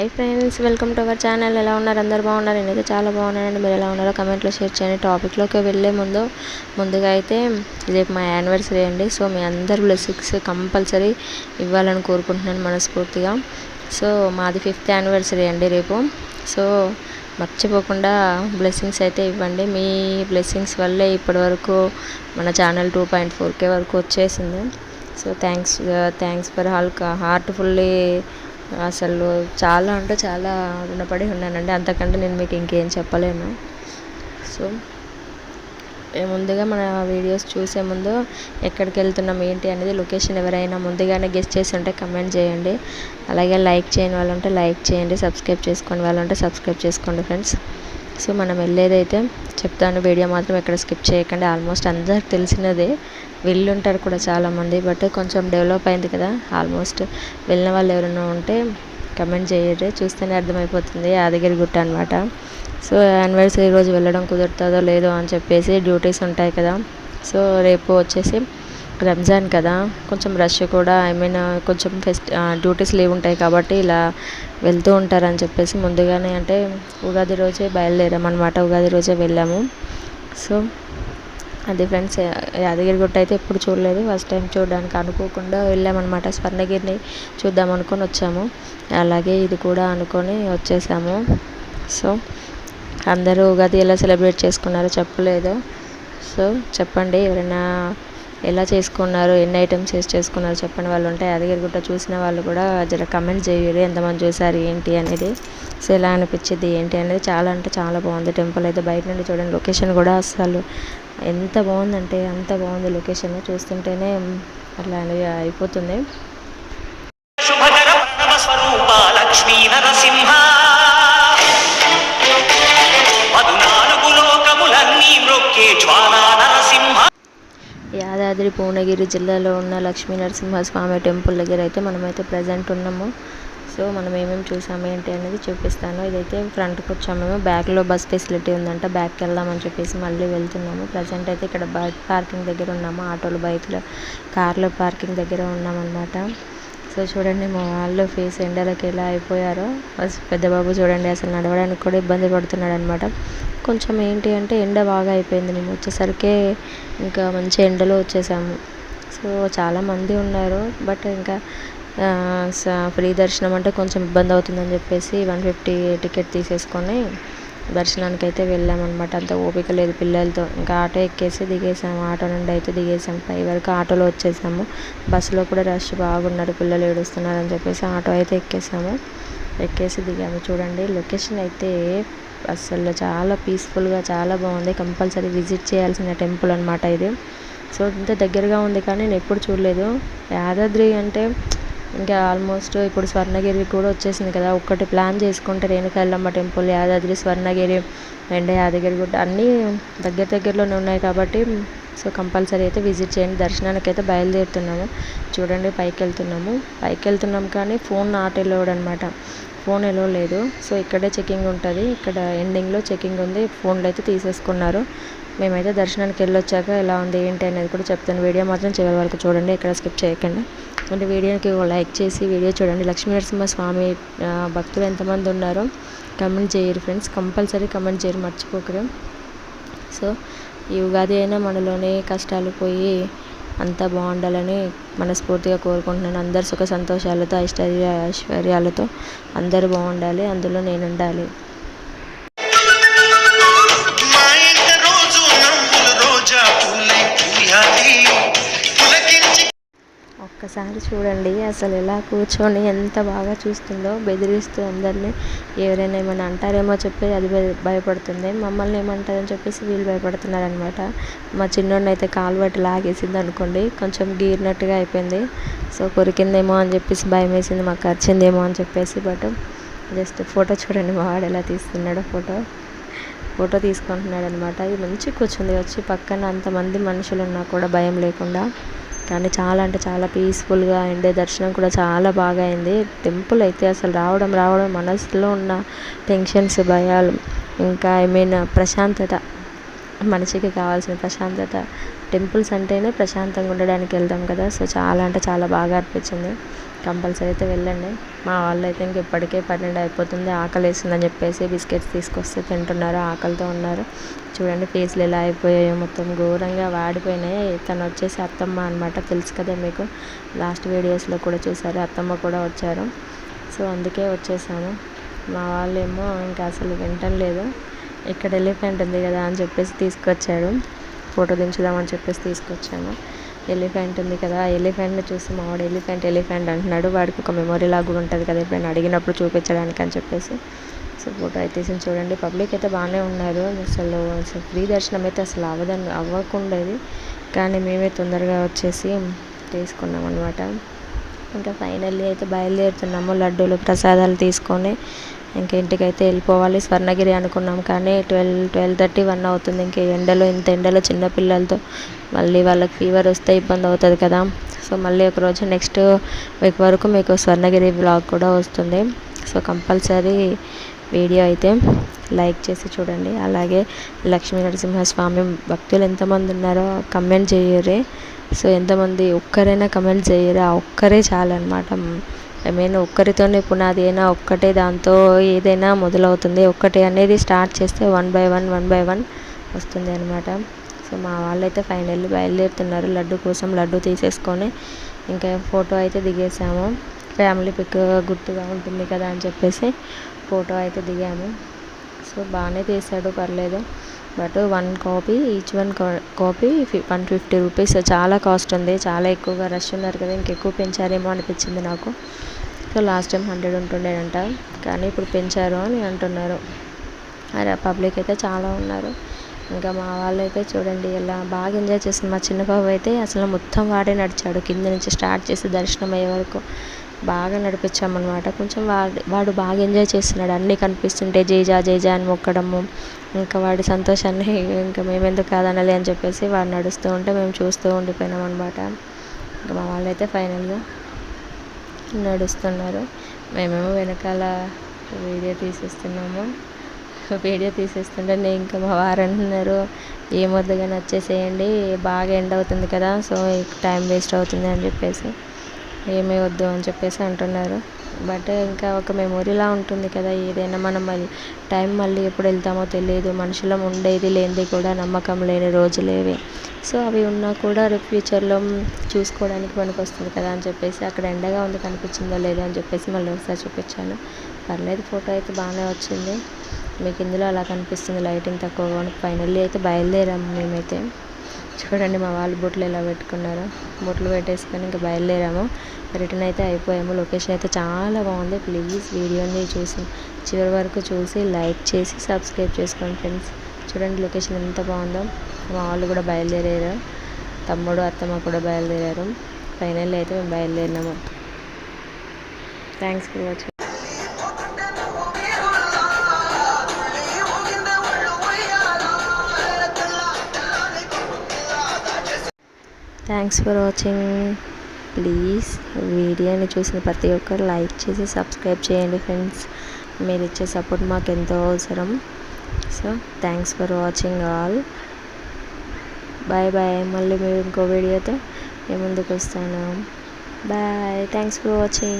Hi friends welcome to our channel. ఎలా ఉన్నారు? అందరు బాగున్నారు? నేనైతే చాలా బాగున్నానండి. మీరు ఎలా ఉన్నారో కమెంట్లో షేర్ చేయండి. టాపిక్లోకి వెళ్ళే ముందు ముందుగా అయితే రేపు మా యానివర్సరీ అండి. సో మీ అందరు బ్లెస్సింగ్స్ కంపల్సరీ ఇవ్వాలని కోరుకుంటున్నాను మనస్ఫూర్తిగా. సో మాది ఫిఫ్త్ యానివర్సరీ అండి రేపు. సో మర్చిపోకుండా బ్లెస్సింగ్స్ అయితే ఇవ్వండి. మీ బ్లెస్సింగ్స్ వల్లే ఇప్పటివరకు మన channel two point four K వరకు వచ్చేసింది. So thanks thanks for all heartfully అసలు చాలా అంటే చాలా రుణపడి ఉన్నానండి. అంతకంటే నేను మీకు ఇంకేం చెప్పలేను. సో ముందుగా మన వీడియోస్ చూసే ముందు ఎక్కడికి వెళ్తున్నాం ఏంటి అనేది లొకేషన్ ఎవరైనా ముందుగానే గెస్ట్ చేసి ఉంటే కమెంట్ చేయండి. అలాగే లైక్ చేయని వాళ్ళు ఉంటే లైక్ చేయండి సబ్స్క్రైబ్ చేసుకుని వాళ్ళు ఉంటే సబ్స్క్రైబ్ చేసుకోండి ఫ్రెండ్స్. సో మనం వెళ్ళేదైతే చెప్తాను వీడియో మాత్రం ఎక్కడ స్కిప్ చేయకండి. ఆల్మోస్ట్ అందరికి తెలిసినదే. వెళ్ళుంటారు కూడా చాలామంది బట్ కొంచెం డెవలప్ అయింది కదా ఆల్మోస్ట్ వెళ్ళిన వాళ్ళు ఎవరైనా ఉంటే కమెంట్ చేయరు. చూస్తేనే అర్థమైపోతుంది యాదగిరి గుట్ట అనమాట సో యానివర్సరీ రోజు వెళ్ళడం కుదురుతుందో లేదో అని చెప్పేసి డ్యూటీస్ ఉంటాయి కదా. సో రేపు వచ్చేసి రంజాన్ కదా కొంచెం రష్ కూడా ఐ మీన్ కొంచెం ఫెస్ట్ డ్యూటీస్ లీవ్ ఉంటాయి కాబట్టి ఇలా వెళ్తూ ఉంటారని చెప్పేసి ముందుగానే అంటే ఉగాది రోజే బయలుదేరామన్నమాట ఉగాది రోజే వెళ్ళాము. సో అది ఫ్రెండ్స్ యాదగిరి గుట్ట అయితే ఎప్పుడు చూడలేదు. ఫస్ట్ టైం చూడడానికి అనుకోకుండా వెళ్ళామన్నమాట. స్వర్ణగిరిని చూద్దాం అనుకొని వచ్చాము. అలాగే ఇది కూడా అనుకొని వచ్చేసాము. సో అందరూ ఉగాది ఎలా సెలబ్రేట్ చేసుకున్నారో చెప్పలేదు. సో చెప్పండి ఎవరైనా ఎలా చేసుకున్నారు ఎన్ని ఐటమ్స్ వేసి చేసుకున్నారు చెప్పండి వాళ్ళు ఉంటే యాదగిరి గుట్ట చూసిన వాళ్ళు కూడా జర కమెంట్ చేయరు ఎంతమంది చూసారు ఏంటి అనేది. సో ఎలా అనిపించింది ఏంటి అనేది చాలా అంటే చాలా బాగుంది. టెంపుల్ అయితే బయట నుండి చూడండి లొకేషన్ కూడా అసలు ఎంత బాగుందంటే అంత బాగుంది లొకేషన్. చూస్తుంటేనే అట్లా అయిపోతుంది. యాదాద్రి భువనగిరి జిల్లాలో ఉన్న లక్ష్మీ నరసింహస్వామి టెంపుల్ దగ్గర అయితే మనమైతే ప్రజెంట్ ఉన్నాము. సో మనం ఏమేమి చూసాము ఏంటి అనేది చూపిస్తాను. ఇదైతే ఫ్రంట్కి వచ్చాము మేము. బ్యాక్లో బస్ ఫెసిలిటీ ఉందంట. బ్యాక్కి వెళ్దామని చెప్పేసి మళ్ళీ వెళ్తున్నాము. ప్రజెంట్ అయితే ఇక్కడ బైక్ పార్కింగ్ దగ్గర ఉన్నాము. ఆటోలు బైక్లు కార్లు పార్కింగ్ దగ్గర ఉన్నామన్నమాట. సో చూడండి మా వాళ్ళు ఫేస్ ఎండలకి ఎలా అయిపోయారో. పెద్ద బాబు చూడండి అసలు నడవడానికి కూడా ఇబ్బంది పడుతున్నాడు అనమాట కొంచెం ఏంటి అంటే ఎండ బాగా అయిపోయింది. మేము వచ్చేసరికి ఇంకా మంచి ఎండలో వచ్చేసాము. సో చాలామంది ఉన్నారు బట్ ఇంకా ఫ్రీ దర్శనం అంటే కొంచెం ఇబ్బంది అవుతుందని చెప్పేసి వన్ ఫిఫ్టీ టికెట్ తీసేసుకొని దర్శనానికి అయితే వెళ్ళామన్నమాట. అంత ఓపిక లేదు పిల్లలతో. ఇంకా ఆటో ఎక్కేసి దిగేసాము ఆటో నుండి అయితే దిగేసాం. పై వరకు ఆటోలో వచ్చేసాము. బస్సులో కూడా రష్ బాగున్నారు. పిల్లలు ఏడుస్తున్నారు అని చెప్పేసి ఆటో అయితే ఎక్కేసాము. ఎక్కేసి దిగాము. చూడండి లొకేషన్ అయితే అసలు చాలా పీస్ఫుల్గా చాలా బాగుంది. కంపల్సరీ విజిట్ చేయాల్సిన టెంపుల్ అనమాట ఇది. సో ఇంత దగ్గరగా ఉంది కానీ నేను ఎప్పుడు చూడలేదు. యాదాద్రి అంటే ఇంకా ఆల్మోస్ట్ ఇప్పుడు స్వర్ణగిరి కూడా వచ్చేసింది కదా. ఒక్కటి ప్లాన్ చేసుకుంటే రేణుకాయలమ్మ టెంపుల్ యాదాద్రి స్వర్ణగిరి అండ్ యాదగిరి గుట్ట అన్నీ దగ్గర దగ్గరలోనే ఉన్నాయి కాబట్టి సో కంపల్సరీ అయితే విజిట్ చేయండి. దర్శనానికి అయితే బయలుదేరుతున్నాము. చూడండి పైకి వెళ్తున్నాము పైకి వెళ్తున్నాం కానీ ఫోన్ నాట్ ఎలోడ్ అనమాట ఫోన్ ఎలో లేదు. సో ఇక్కడే చెకింగ్ ఉంటుంది. ఇక్కడ ఎండింగ్లో చెకింగ్ ఉంది. ఫోన్లు అయితే తీసేసుకున్నారు. మేమైతే దర్శనానికి వెళ్ళొచ్చాక ఎలా ఉంది ఏంటి అనేది కూడా చెప్తాను. వీడియో మాత్రం చివరి వరకు చూడండి ఇక్కడ స్కిప్ చేయకండి. అంటే వీడియోకి లైక్ చేసి వీడియో చూడండి. లక్ష్మీ నరసింహ స్వామి భక్తులు ఎంతమంది ఉన్నారో కమెంట్ చేయరు ఫ్రెండ్స్. కంపల్సరీ కమెంట్ చేయరు మర్చిపోకరు సో ఈ ఉగాది అయినా మనలోనే కష్టాలు పోయి అంతా బాగుండాలని మనస్ఫూర్తిగా కోరుకుంటున్నాను. అందరు సుఖ సంతోషాలతో ఐశ్వర్య ఐశ్వర్యాలతో అందరూ బాగుండాలి అందులో నేను ఉండాలి ఒక్కసారి చూడండి అసలు ఎలా కూర్చొని ఎంత బాగా చూస్తుందో బెదిరిస్తూ అందరినీ. ఎవరైనా ఏమైనా అంటారేమో చెప్పి అది భయ- భయపడుతుంది. మమ్మల్ని ఏమంటారని చెప్పేసి వీళ్ళు భయపడుతున్నారనమాట మా చిన్నోడిని అయితే కాలు బట్టి లాగేసింది అనుకోండి కొంచెం గీరినట్టుగా అయిపోయింది. సో కొరికిందేమో అని చెప్పేసి భయం వేసింది మాకు ఖర్చిందేమో అని చెప్పేసి. బట్ జస్ట్ ఫోటో చూడండి మా వాడు ఎలా తీస్తున్నాడో ఫోటో. ఫోటో తీసుకుంటున్నాడు అనమాట ఇది మంచి కూర్చుంది వచ్చి పక్కన అంతమంది మనుషులు ఉన్నా కూడా భయం లేకుండా. కానీ చాలా అంటే చాలా పీస్ఫుల్గా అయింది. దర్శనం కూడా చాలా బాగా అయింది. టెంపుల్ అయితే అసలు రావడం రావడం మనసులో ఉన్న టెన్షన్స్ భయాలు ఇంకా ఐ మీన్ ప్రశాంతత. మనిషికి కావాల్సిన ప్రశాంతత. టెంపుల్స్ అంటేనే ప్రశాంతంగా ఉండడానికి వెళ్తాం కదా. సో చాలా అంటే చాలా బాగా అనిపించింది. కంపల్సరీ అయితే వెళ్ళండి. మా వాళ్ళు అయితే ఇంక ఇప్పటికే పన్నెండు అయిపోతుంది. ఆకలి వేసిందని చెప్పేసి బిస్కెట్స్ తీసుకొస్తే తింటున్నారు. ఆకలితో ఉన్నారు. చూడండి ఫేస్లు ఎలా అయిపోయాయో మొత్తం ఘోరంగా వాడిపోయినాయి. తను వచ్చేసి అత్తమ్మ అనమాట తెలుసు కదా మీకు. లాస్ట్ వీడియోస్లో కూడా చూసారు అత్తమ్మ కూడా వచ్చారు. సో అందుకే వచ్చేసాము. మా వాళ్ళేమో ఇంకా అసలు వింటం లేదు. ఇక్కడ ఎలిఫెంట్ ఉంది కదా అని చెప్పేసి తీసుకొచ్చాడు. ఫోటో దించుదామని చెప్పేసి తీసుకొచ్చాను. ఎలిఫెంట్ ఉంది కదా ఎలిఫెంట్ని చూసి మా వాడు ఎలిఫెంట్ ఎలిఫెంట్ అంటున్నాడు. వాడికి ఒక మెమొరీ లాగా కూడా ఉంటుంది కదా ఎప్పుడైనా అడిగినప్పుడు చూపించడానికి అని చెప్పేసి. సో ఫోటో అయితే తీసి చూడండి. పబ్లిక్ అయితే బాగానే ఉన్నారు. అసలు అసలు ఫ్రీ దర్శనం అయితే అసలు అవ్వదని అవ్వకుండేది. కానీ మేమే తొందరగా వచ్చేసి తీసుకున్నాం అనమాట ఇంకా ఫైనల్లీ అయితే బయలుదేరుతున్నాము లడ్డూలు ప్రసాదాలు తీసుకొని. ఇంక ఇంటికైతే వెళ్ళిపోవాలి. స్వర్ణగిరి అనుకున్నాం కానీ ట్వెల్వ్ ట్వెల్వ్ థర్టీ వన్ అవుతుంది. ఇంక ఎండలో ఇంత ఎండలో చిన్నపిల్లలతో మళ్ళీ వాళ్ళకి ఫీవర్ వస్తే ఇబ్బంది అవుతుంది కదా. సో మళ్ళీ ఒకరోజు నెక్స్ట్ వీక్ వరకు మీకు స్వర్ణగిరి బ్లాగ్ కూడా వస్తుంది. సో కంపల్సరీ వీడియో అయితే లైక్ చేసి చూడండి. అలాగే లక్ష్మీ నరసింహస్వామి భక్తులు ఎంతమంది ఉన్నారో కమెంట్ చేయరే సో ఎంతమంది ఒక్కరైనా కమెంట్ చేయరా? ఒక్కరే చాలన్నమాట. ఐ మీన్ ఒక్కరితోనే పునాది అయినా ఒక్కటే దాంతో ఏదైనా మొదలవుతుంది. ఒక్కటే అనేది స్టార్ట్ చేస్తే one by one one by one వస్తుంది అనమాట సో మా వాళ్ళైతే ఫైనల్ బయలుదేరుతున్నారు లడ్డు కోసం లడ్డు తీసేసుకొని. ఇంకా ఫోటో అయితే దిగేసాము. ఫ్యామిలీ పిక్ గుర్తుగా ఉంటుంది కదా అని చెప్పేసి ఫోటో అయితే దిగాము. సో బాగానే తీసాడు పర్లేదు. But one copy each one copy one fifty rupees. చాలా కాస్ట్ ఉంది. చాలా ఎక్కువగా రష్ ఉన్నారు కదా ఇంకెక్కువ పెంచారేమో అనిపించింది నాకు. సో లాస్ట్ టైం హండ్రెడ్ ఉంటుండేనంట. కానీ ఇప్పుడు పెంచారు అని అంటున్నారు. అరే పబ్లిక్ అయితే చాలా ఉన్నారు. ఇంకా మా వాళ్ళు అయితే చూడండి ఇలా బాగా ఎంజాయ్ చేసింది మా చిన్న బాబు అయితే అసలు మొత్తం వాడే నడిచాడు. కింద నుంచి స్టార్ట్ చేసి దర్శనం అయ్యే వరకు. బాగా నడిపించామన్నమాట. కొంచెం వాడు వాడు బాగా ఎంజాయ్ చేస్తున్నాడు. అన్నీ కనిపిస్తుంటే జేజా జేజా అని మొక్కడము. ఇంకా వాడి సంతోషాన్ని ఇంకా మేము ఎందుకు కాదనాలి అని చెప్పేసి వాడు నడుస్తూ ఉంటే మేము చూస్తూ ఉండిపోయినాం అనమాట ఇంకా మా వాళ్ళైతే ఫైనల్గా నడుస్తున్నారు. మేమేమో వెనకాల వీడియో తీసేస్తున్నాము. వీడియో తీసేస్తుంటే నేను ఇంకా మా వారు అంటున్నారు ఏమొద్దు బాగా ఎండ్ అవుతుంది కదా సో టైం వేస్ట్ అవుతుంది అని చెప్పేసి. ఏమీ వద్దు అని చెప్పేసి అంటున్నారు. బట్ ఇంకా ఒక మెమొరీలా ఉంటుంది కదా ఏదైనా మనం మళ్ళీ టైం మళ్ళీ ఎప్పుడు వెళ్తామో తెలియదు. మనుషులం ఉండేది లేనిది కూడా నమ్మకం లేని రోజులేవి సో అవి ఉన్నా కూడా రేపు ఫ్యూచర్లో చూసుకోవడానికి పనికి వస్తుంది కదా అని చెప్పేసి అక్కడ ఎండగా ఉంది కనిపించిందో లేదో అని చెప్పేసి మళ్ళీ ఒకసారి చూపించాను. పర్లేదు ఫోటో అయితే బాగానే వచ్చింది. మీకు ఇందులో అలా కనిపిస్తుంది లైటింగ్ తక్కువగా ఫైనల్లీ అయితే బయలుదేరాము మేమైతే. చూడండి మా వాళ్ళు బొట్లు ఎలా పెట్టుకున్నారు బొట్లు పెట్టేసుకొని ఇంకా బయలుదేరాము. రిటర్న్ అయితే అయిపోయాము. లొకేషన్ అయితే చాలా బాగుంది. ప్లీజ్ వీడియోని చూసి చివరి వరకు చూసి లైక్ చేసి సబ్స్క్రైబ్ చేసుకోండి ఫ్రెండ్స్. చూడండి లొకేషన్ ఎంత బాగుందో. మా వాళ్ళు కూడా బయలుదేరారు. తమ్ముడు అత్తమ్మ కూడా బయలుదేరారు. ఫైనల్ అయితే మేము బయలుదేరినాము. Thanks for watching. Thanks for watching please వీడియోని చూసిన ప్రతి ఒక్కరు లైక్ చేసి సబ్స్క్రైబ్ చేయండి ఫ్రెండ్స్ మీరు ఇచ్చే సపోర్ట్ మాకు ఎంతో అవసరం. So thanks for watching all bye bye మళ్ళీ మీరు ఇంకో వీడియోతో మీ ముందుకు వస్తాను. Bye thanks for watching